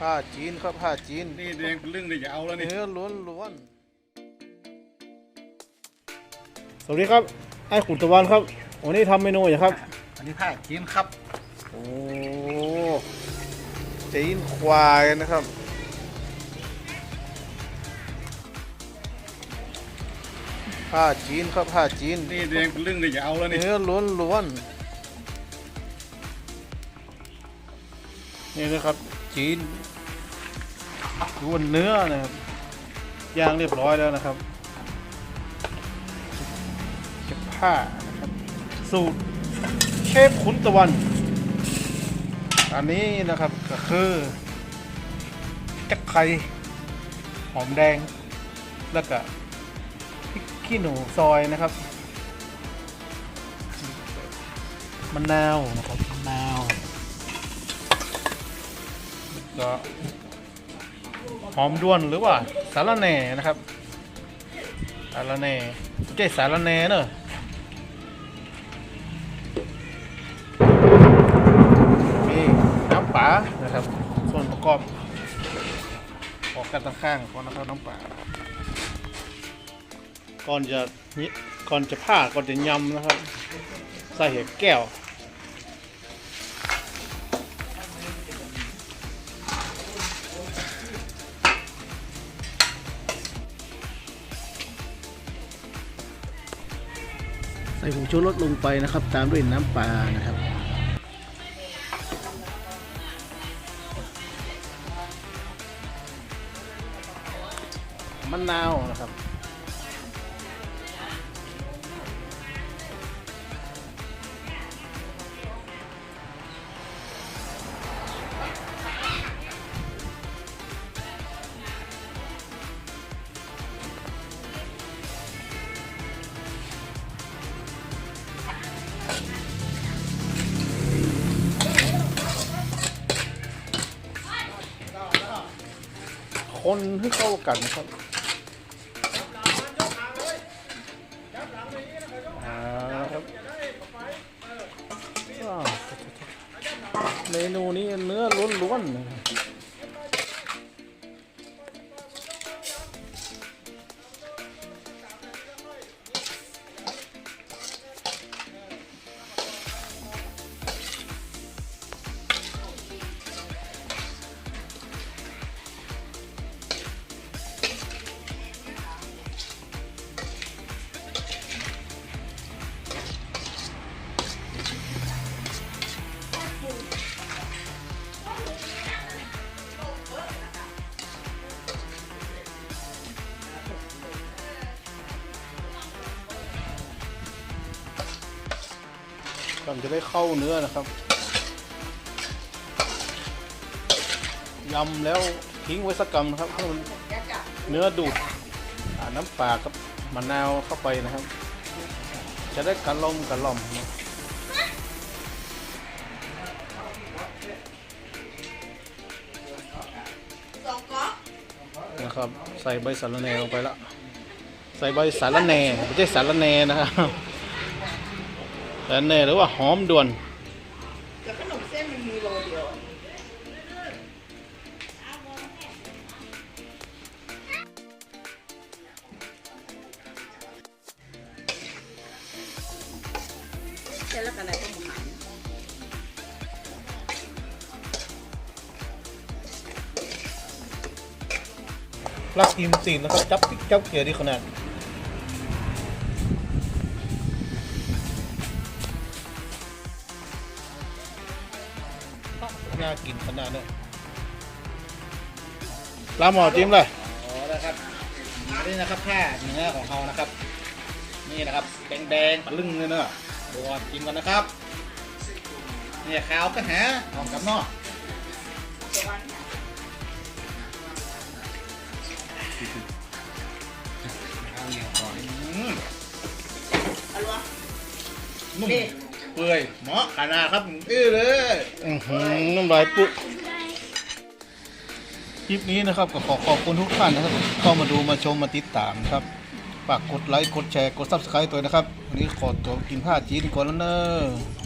ผ้าจีนครับผ้าจีน นี่แดงเป็นเรื่องเลยอย่าเอาแล้วนี่เนื้อล้วนล้วนสวัสดีครับไอ้ขุนตะวันครับวันนี้ทำเมนูอย่างครับ อันนี้ผ้าจีนครับ โอ้จีนควายนะครับผ้าจีนครับผ้าจีนนี่แดงเป็นเรื่องเลยอย่าเอาแล้วนี่เนื้อล้วนล้วน นี่นะครับจีนล้วนเนื้อนะครับย่างเรียบร้อยแล้วนะครับเก็บผ้านะครับสูตรเชฟขุนตะวัน อันนี้นะครับก็คือจักไข่หอมแดง แล้วก็พริกขี้หนูซอยนะครับมะนาวนะครับมะนาว ก็หอมด้วนหรือว่าสารแหน่นะครับสารแหน่ไม่ใช่สารแหน่เนอะมีน้ำปลานะครับ ส่วนประกอบออกกันตั้งข้างก่อนนะครับน้ำปลาก่อนจะนิก่อนจะผ่าก่อนจะยำนะครับ ใส่เห็ดแก้ว ส่ผงชูรสลงไปนะครับ ตามด้วยน้ำปลานะครับมะนาวนะครับ คนให้เข้ากันนะครับอ่าครับเมนูนี้เนื้อล้วนๆ ก่อนจะได้เข้าเนื้อนะครับยำแล้วทิ้งไว้สักกำนะครับให้มันเนื้อดูดน้ำปลากับมะนาวเข้าไปนะครับ จะได้กระล่อมกระล่อมนะนะครับ ใส่ใบสาระแหน่ลงไปละ ใส่ใบสาระแหน่ไม่ใช่สาระแหน่นะครับ สาระแน่หรือว่าหอมด่วนแต่ขนมเส้นมันมีโลเดียวเส้นแล้วกันอะไรต้องหมันรักอิมซีนนะครับจับพิกจับเกลือดีขนาด น่ากินขนาดนี้ลาหมอจิ้มเลยอ๋อนะครับนี่นะครับผ้าเนื้อของเขานะครับ นี่นะครับแดงแดงๆปะลึงเลยเนอะดูก่อนกินกันนะครับเนี่ยขาวก็หาหอมกับนอกอืมเอาละนุ่มนี่ เปื่อยเหมาะขนาดครับอื้อเลยอื้อหือน้ำลายปุ๊บคลิปนี้นะครับก็ขอขอบคุณทุกท่านนะครับเข้ามาดูมาชมมาติดตามครับฝากกดไลค์กดแชร์กดซับสไครต์ตัวนะครับวันนี้ขอตัวกินผ้าจีนก่อนแล้วเนอะ